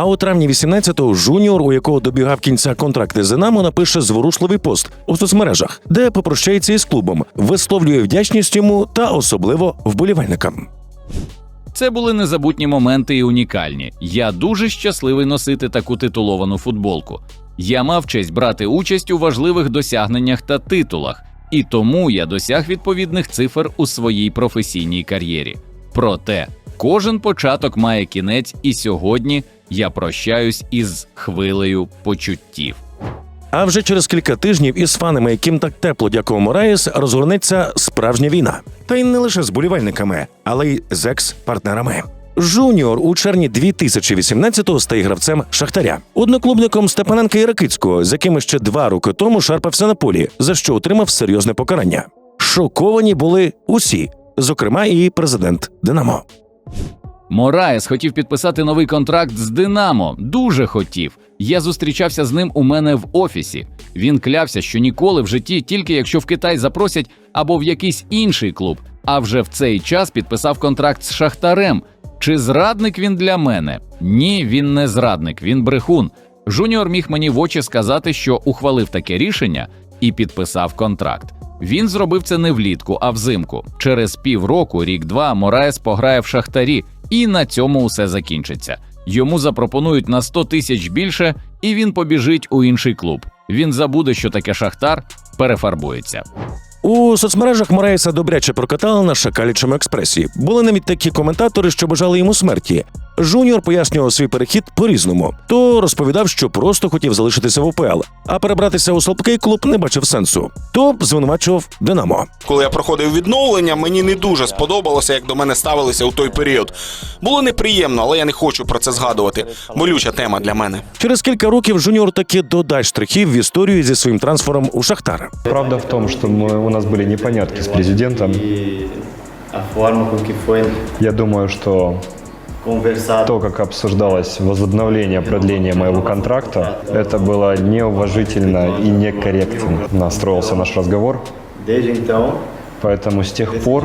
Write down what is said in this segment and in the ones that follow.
А у травні 18-го жуніор, у якого добігав кінця контракт з Динамо, напише зворушливий пост у соцмережах, де попрощається із клубом, висловлює вдячність йому та особливо вболівальникам. Це були незабутні моменти і унікальні. Я дуже щасливий носити таку титуловану футболку. Я мав честь брати участь у важливих досягненнях та титулах, і тому я досяг відповідних цифр у своїй професійній кар'єрі. Проте кожен початок має кінець, і сьогодні я прощаюсь із хвилею почуттів. А вже через кілька тижнів із фанами, яким так тепло дякував Мораєс, розгорнеться справжня війна. Та й не лише з болівальниками, але й з екс-партнерами. Жуніор у червні 2018-го стає гравцем Шахтаря, одноклубником Степаненка і Ракицького, з якими ще два роки тому шарпався на полі, за що отримав серйозне покарання. Шоковані були усі, зокрема і президент Динамо. Мораєс хотів підписати новий контракт з Динамо. Дуже хотів. Я зустрічався з ним у мене в офісі. Він клявся, що ніколи в житті, тільки якщо в Китай запросять або в якийсь інший клуб. А вже в цей час підписав контракт з Шахтарем. Чи зрадник він для мене? Ні, він не зрадник, він брехун. Жуніор міг мені в очі сказати, що ухвалив таке рішення і підписав контракт. Він зробив це не влітку, а взимку. Через півроку, рік-два, Мораєс пограє в Шахтарі, і на цьому усе закінчиться. Йому запропонують на 100 тисяч більше, і він побіжить у інший клуб. Він забуде, що таке Шахтар, перефарбується. У соцмережах Морейса добряче прокатали на шакалічому експресі. Були навіть такі коментатори, що бажали йому смерті. Жуніор пояснював свій перехід по-різному. То розповідав, що просто хотів залишитися в УПЛ, а перебратися у слабкий клуб не бачив сенсу. То звинувачував Динамо. Коли я проходив відновлення, мені не дуже сподобалося, як до мене ставилися у той період. Було неприємно, але я не хочу про це згадувати. Болюча тема для мене. Через кілька років Жуніор таки додасть штрихів в історію зі своїм трансфером у Шахтар. Правда в том, что мы, у нас были непонятки с президентом. Я думаю, conversado то, как обсуждалось возобновление, продление моего контракта, это было неуважительно и некорректно. Настроился наш разговор, поэтому с тех пор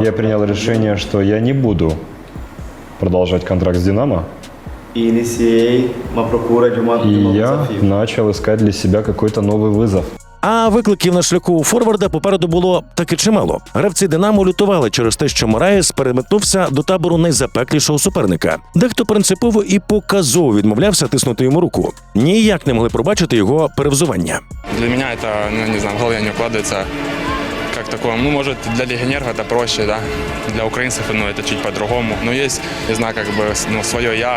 я принял решение, что я не буду продолжать контракт с «Динамо», и я начал искать для себя какой-то новый вызов. А викликів на шляху у форварда попереду було таки чимало. Гравці Динамо лютували через те, що Мораєс переметнувся до табору найзапеклішого суперника. Дехто принципово і показово відмовлявся тиснути йому руку. Ніяк не могли пробачити його перевзування. Для меня это, ну, не знаю, в голове не укладывается как такое. Ну, может, для легионеров это проще, да. Для украинцев, ну, это чуть по-другому. Но есть, не знаю, как бы, ну, свое я,